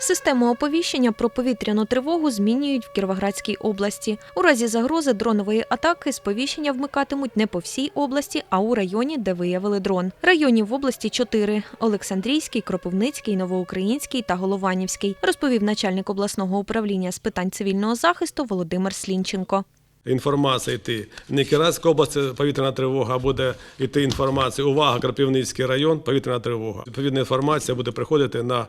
Систему оповіщення про повітряну тривогу змінюють в Кіровоградській області. У разі загрози дронової атаки сповіщення вмикатимуть не по всій області, а у районі, де виявили дрон. Районів в області чотири: Олександрійський, Кропивницький, Новоукраїнський та Голованівський, розповів начальник обласного управління з питань цивільного захисту Володимир Слінченко. Інформація йти. Не Кіровоградська область повітряна тривога, а буде йти інформація. Увага, Крапивницький район, повітряна тривога. Відповідна інформація буде приходити на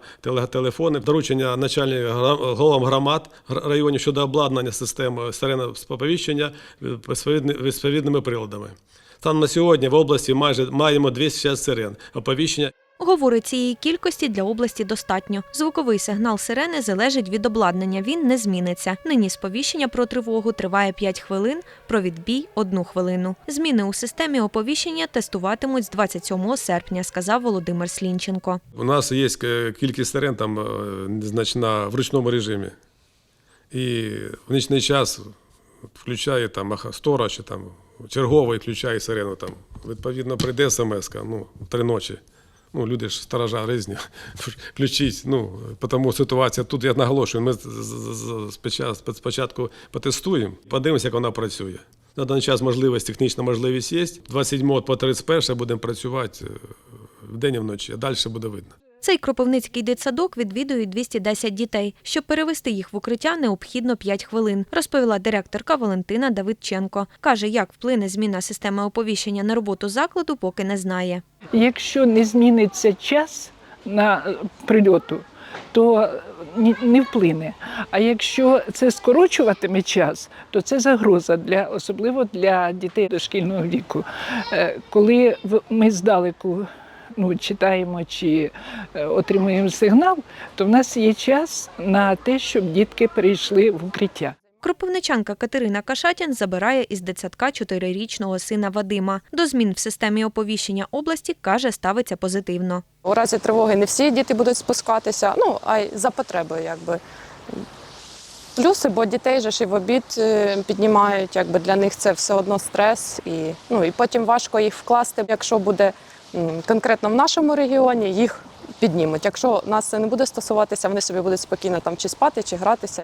телефони. Доручення начальників головам громад районів щодо обладнання системи сирени сповіщення відповідними приладами. Там на сьогодні в області майже маємо 260 сирен оповіщення. Говорить, цієї кількості для області достатньо. Звуковий сигнал сирени залежить від обладнання. Він не зміниться. Нині сповіщення про тривогу триває 5 хвилин, про відбій – 1 хвилину. Зміни у системі оповіщення тестуватимуть з 27 серпня, сказав Володимир Слінченко. У нас є е, кількість сирен там е, незначна в ручному режимі. І в нічний час включає там сторож, там черговий включає сирену. Там. Відповідно, прийде смс ну, три ночі. Ну, люди ж сторожа різні. Включіть. Ну, тому ситуація тут, я наголошую, ми спочатку, потестуємо, подивимося, як вона працює. На даний час можливість, технічна можливість є. 27 по 31 будемо працювати в вдень і вночі, а далі буде видно. Цей кропивницький дитсадок відвідують 210 дітей. Щоб перевести їх в укриття, необхідно 5 хвилин, розповіла директорка Валентина Давидченко. Каже, як вплине зміна системи оповіщення на роботу закладу, поки не знає. Якщо не зміниться час на е, прильоту, то ні- не вплине. А якщо це скорочуватиме час, то це загроза для особливо для дітей дошкільного віку. Е, Коли ми здалеку ну, читаємо чи е, отримуємо сигнал, то в нас є час на те, щоб дітки перейшли в укриття. Кропивничанка Катерина Кашатін забирає із дитсадка чотирирічного сина Вадима. До змін в системі оповіщення області каже, ставиться позитивно. У разі тривоги не всі діти будуть спускатися, ну а й за потребою, якби. Плюси, бо дітей же ж і в обід е, піднімають, якби для них це все одно стрес, і, ну, і потім важко їх вкласти. Якщо буде конкретно в нашому регіоні, їх піднімуть. Якщо нас це не буде стосуватися, вони собі будуть спокійно там чи спати, чи гратися.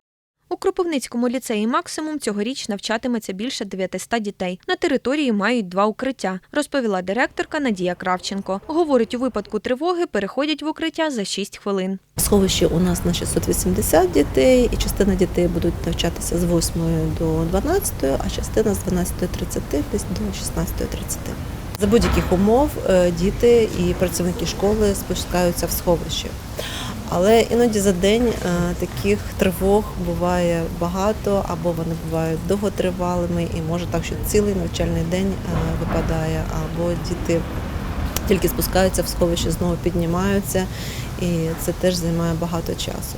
У Кропивницькому ліцеї максимум цьогоріч навчатиметься більше 900 дітей. На території мають два укриття, розповіла директорка Надія Кравченко. Говорить, у випадку тривоги переходять в укриття за 6 хвилин. Сховище у нас на 680 дітей, і частина дітей будуть навчатися з 8 до 12, а частина з 12.30 десь до 16.30. За будь-яких умов е, діти і працівники школи спускаються в сховище. Але іноді за день е, таких тривог буває багато, або вони бувають довготривалими, і може так, що цілий навчальний день е, випадає, або діти тільки спускаються в сховище, знову піднімаються, і це теж займає багато часу.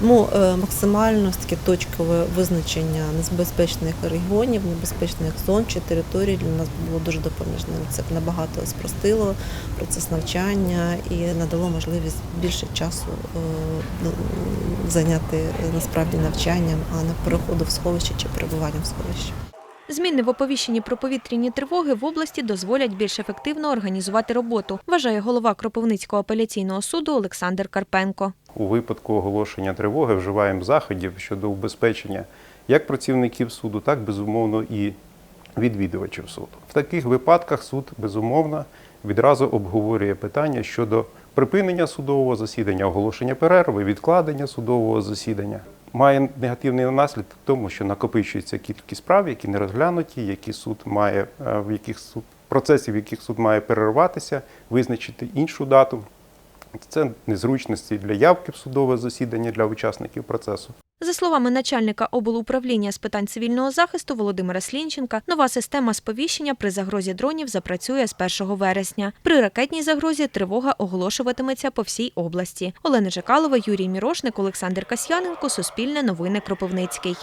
Тому е, максимально таке точкове визначення небезпечних регіонів, небезпечних зон чи територій для нас було дуже допоміжним. Це набагато спростило процес навчання і надало можливість більше часу е, ну, зайняти насправді навчанням, а не переходу в сховище чи перебуванням в сховищі. Зміни в оповіщенні про повітряні тривоги в області дозволять більш ефективно організувати роботу, вважає голова Кропивницького апеляційного суду Олександр Карпенко. У випадку оголошення тривоги вживаємо заходів щодо убезпечення як працівників суду, так безумовно і відвідувачів суду. В таких випадках суд безумовно відразу обговорює питання щодо припинення судового засідання, оголошення перерви, відкладення судового засідання. Має негативний наслідок тому, що накопичується кількість справ, які не розглянуті, які суд має е, в яких суд процесів, яких суд має перерватися, визначити іншу дату. Це незручності для явки в судове засідання для учасників процесу. За словами начальника облуправління з питань цивільного захисту Володимира Слінченка, нова система сповіщення при загрозі дронів запрацює з 1 вересня. При ракетній загрозі тривога оголошуватиметься по всій області. Олена Жекалова, Юрій Мірошник, Олександр Касьяненко, Суспільне новини Кропивницький.